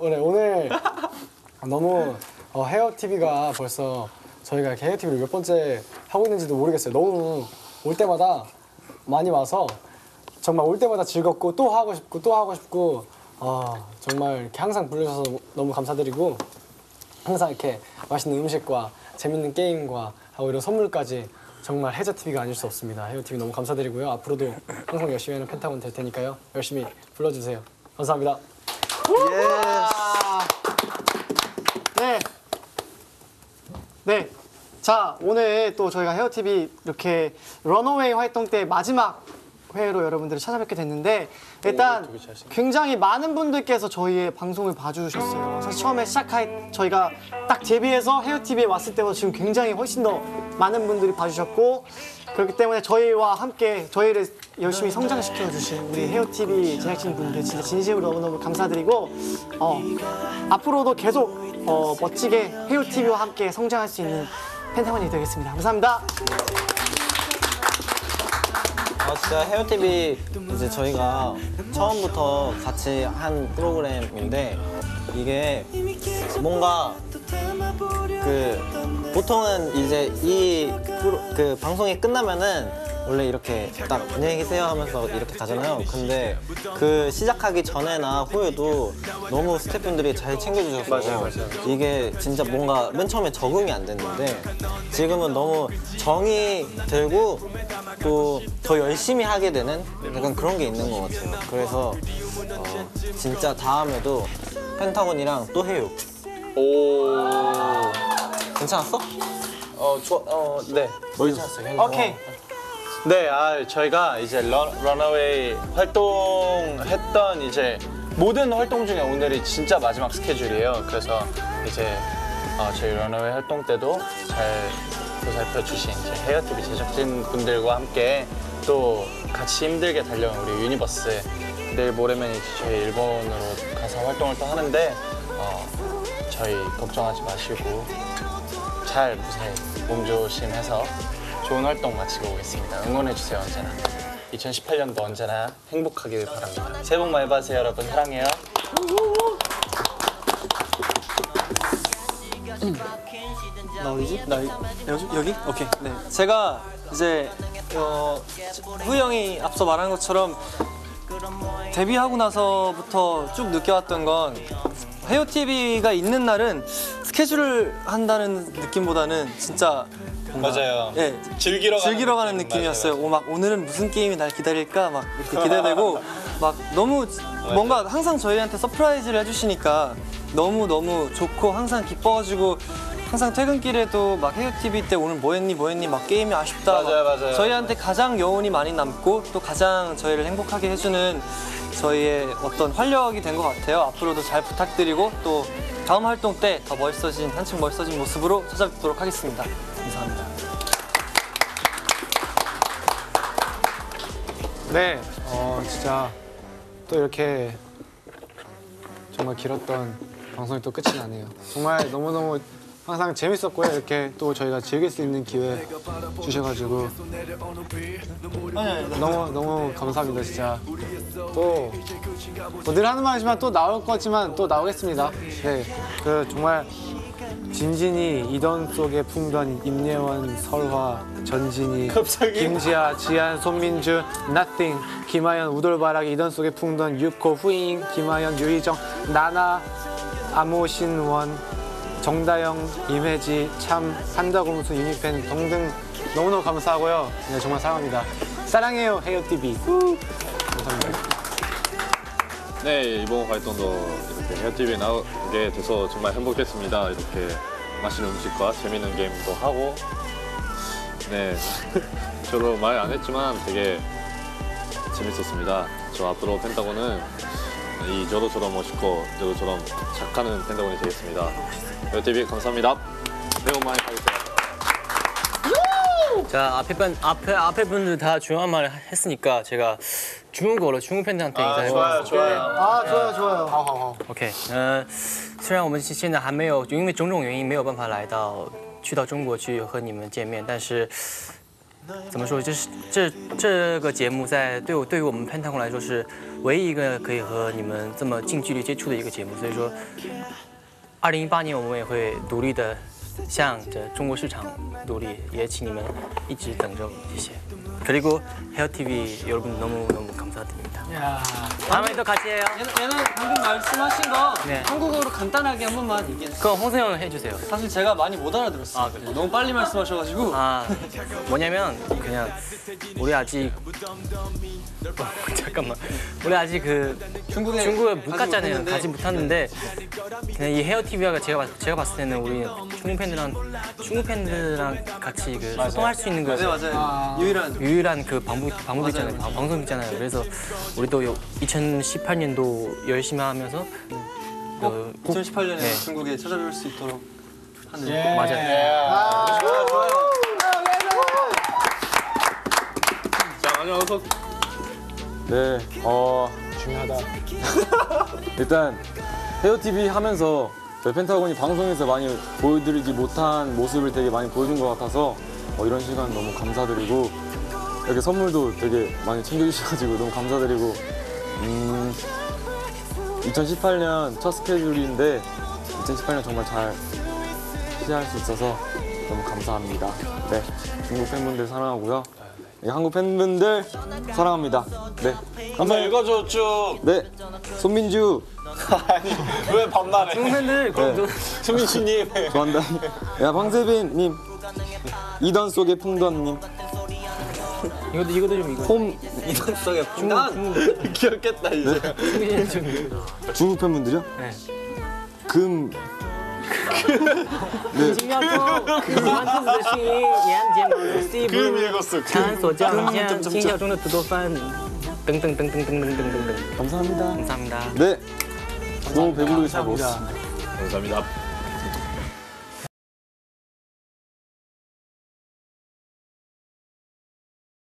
오늘 오늘 너무 어, 헤어 TV가 벌써 저희가 헤어 TV를 몇 번째 하고 있는지도 모르겠어요. 너무 올 때마다 많이 와서 정말 올 때마다 즐겁고 또 하고 싶고 또 하고 싶고 아 정말 이렇게 항상 불러주셔서 너무 감사드리고 항상 이렇게 맛있는 음식과 재밌는 게임과 하고 이런 선물까지 정말 해저 TV가 아닐 수 없습니다. 헤어 TV 너무 감사드리고요. 앞으로도 항상 열심히 하는 펜타곤 될 테니까요. 열심히 불러주세요. 감사합니다. 네. 네. 자, 오늘 또 저희가 헤어TV 이렇게 런어웨이 활동 때 마지막 회로 여러분들을 찾아뵙게 됐는데 일단 굉장히 많은 분들께서 저희의 방송을 봐주셨어요. 사실 처음에 시작할 저희가 딱 데뷔해서 헤어TV에 왔을 때보다 지금 굉장히 훨씬 더 많은 분들이 봐주셨고 그렇기 때문에 저희와 함께 저희를 열심히 성장시켜 주신 우리 헤어TV 제작진 분들 진짜 진심으로 너무너무 감사드리고 어, 앞으로도 계속 어, 멋지게 헤어TV와 함께 성장할 수 있는 펜타곤이 되겠습니다. 감사합니다. 아 진짜 헤어 TV 이제 저희가 처음부터 같이 한 프로그램인데 이게 뭔가 그 보통은 이제 이 프로, 그 방송이 끝나면은 원래 이렇게 딱 안녕히 계세요 하면서 이렇게 가잖아요. 근데 그 시작하기 전에나 후에도 너무 스태프분들이 잘 챙겨주셔서 이게 진짜 뭔가 맨 처음에 적응이 안 됐는데 지금은 너무 정이 들고 또 더 열심히 하게 되는 약간 그런 게 있는 것 같아요. 그래서 어, 진짜 다음에도 펜타곤이랑 또 해요. 오. 괜찮았어? 어, 좋아. 어, 네. 괜찮았어요. 오케이. 네, 아, 저희가 이제 런, 런어웨이 활동했던 이제 모든 활동 중에 오늘이 진짜 마지막 스케줄이에요. 그래서 이제 어, 저희 런어웨이 활동 때도 잘 보살펴 주신 이제 헤어TV 제작진 분들과 함께 또 같이 힘들게 달려온 우리 유니버스 내일 모레면 이제 저희 일본으로 가서 활동을 또 하는데 어, 저희 걱정하지 마시고 잘 무사히 몸조심해서 좋은 활동 마치고 오겠습니다. 응원해주세요, 언제나. 2018년도 언제나 행복하길 바랍니다. 새해 복 많이 받으세요, 여러분. 사랑해요. 나 어디지? 나 여- 여기? 여기? 오케이. 네. 제가 이제 어, 후이 형이 앞서 말한 것처럼 데뷔하고 나서부터 쭉 느껴왔던 건 헤어 TV가 있는 날은 스케줄을 한다는 느낌보다는 진짜 뭔가, 맞아요. 예, 즐기러 가는 즐기러 가는 느낌, 느낌이었어요. 맞아요. 오, 막 오늘은 무슨 게임이 날 기다릴까 막 이렇게 기대되고 막 너무 뭔가 항상 저희한테 서프라이즈를 해주시니까 너무 너무 좋고 항상 기뻐가지고 항상 퇴근길에도 막 헤어 TV 때 오늘 뭐 했니 뭐 했니 막 게임이 아쉽다 맞아요, 막 맞아요. 저희한테 가장 여운이 많이 남고 또 가장 저희를 행복하게 해주는 저희의 어떤 활력이 된 것 같아요. 앞으로도 잘 부탁드리고 또 다음 활동 때 더 멋있어진 한층 멋있어진 모습으로 찾아뵙도록 하겠습니다. 감사합니다. 네, 어 진짜 또 이렇게 정말 길었던 방송이 또 끝이 나네요. 정말 너무너무 항상 재밌었고요. 이렇게 또 저희가 즐길 수 있는 기회 주셔가지고 너무 너무 감사합니다, 진짜. 또뭐늘 하는 말이지만 또 나올 거지만 또 나오겠습니다. 네, 그 정말 진진이 이던 속에 풍던 임예원 설화 전진이 김지아 지한 손민주 나띵 김하연 우돌바락 이던 속에 풍던 육호 후잉 김하연 유희정 나나 아모신원 정다영 임혜지 참 한다공수 유니팬 등등 너무너무 감사하고요. 네 정말 사랑합니다. 사랑해요 헤어TV 감사합니다. 네 이번 활동도 이렇게 헤어TV에 나오게 돼서 정말 행복했습니다. 이렇게 맛있는 음식과 재밌는 게임도 하고. 네 저도 말안 했지만 되게 재밌었습니다. 저 앞으로 펜타곤은 이 저도처럼 멋있고 저도처럼 착하는 펜타곤이 되겠습니다. 헤어TV 감사합니다. 새해 복 많이 받으세요. 자 앞에 분 앞에 앞에 분들 다 중요한 말을 했으니까 제가 중국어로 중국 팬들한테 인사해볼게요. 좋아요. 아 좋아요 좋아요. ，OK，呃，虽然我们现在还没有因为种种原因没有办法来到去到中国去和你们见面，但是 怎么说？就是这这个节目在对我对于我们 Pentagon 来说是唯一一个可以和你们这么近距离接触的一个节目，所以说，二零一八年我们也会努力的向着中国市场努力，也请你们一直等着我们，谢谢。그리고 헤어 TV 여러분 너무 너무 감사드립니다. 다. 야, 다음에도 같이 해요. 얘는, 얘는 방금 말씀하신 거 네. 한국어로 간단하게 한 번만 얘기해. 그럼 홍세영 해주세요. 사실 제가 많이 못 알아들었어요. 아, 그래요? 너무 빨리 말씀하셔가지고. 아 뭐냐면 그냥 우리 아직 어, 잠깐만 우리 아직 그 중국에 중국에 못 갔잖아요. 가지 못했는데 그냥 이 헤어 TV가 제가 봤- 제가 봤을 때는 우리 중국 팬들랑 중국 팬들랑 같이 그 소통할 수 있는 그네 맞아요. 유일한 유일한 그 방법 방법 있잖아요 방- 방송 있잖아요 그래서 우리도 2018년도 열심히 하면서 그 꼭- 2018년에 네. 중국에 찾아뵐 수 있도록 하는 맞아요 자, 안녕하세요. 네, 어 중요하다. 일단 헤어 TV 하면서 저희 펜타곤이 방송에서 많이 보여드리지 못한 모습을 되게 많이 보여준 것 같아서 어, 이런 시간 너무 감사드리고 이렇게 선물도 되게 많이 챙겨주셔가지고 너무 감사드리고 음, 2018년 첫 스케줄인데 2018년 정말 잘 시작할 수 있어서 너무 감사합니다. 네, 중국 팬분들 사랑하고요. 네, 한국 팬분들 사랑합니다. 네, 한번 읽어줘 쭉. 네, 손민주 아니 왜 반말해? 중국 팬들 그럼 너- 수민씨님. 좋아한다. 야 방세빈님, 이던 속의 풍던님, 이것도 이것도 좀 이거. 홈 이건 속에 난 귀엽겠다 이제. 승진이 좀. 중국 팬분들이요? 네. 금금 네. 읽었어. 등등등등등등등등등 감사합니다. 감사합니다. 네. 너무 배부르게 잘 먹었습니다. 감사합니다.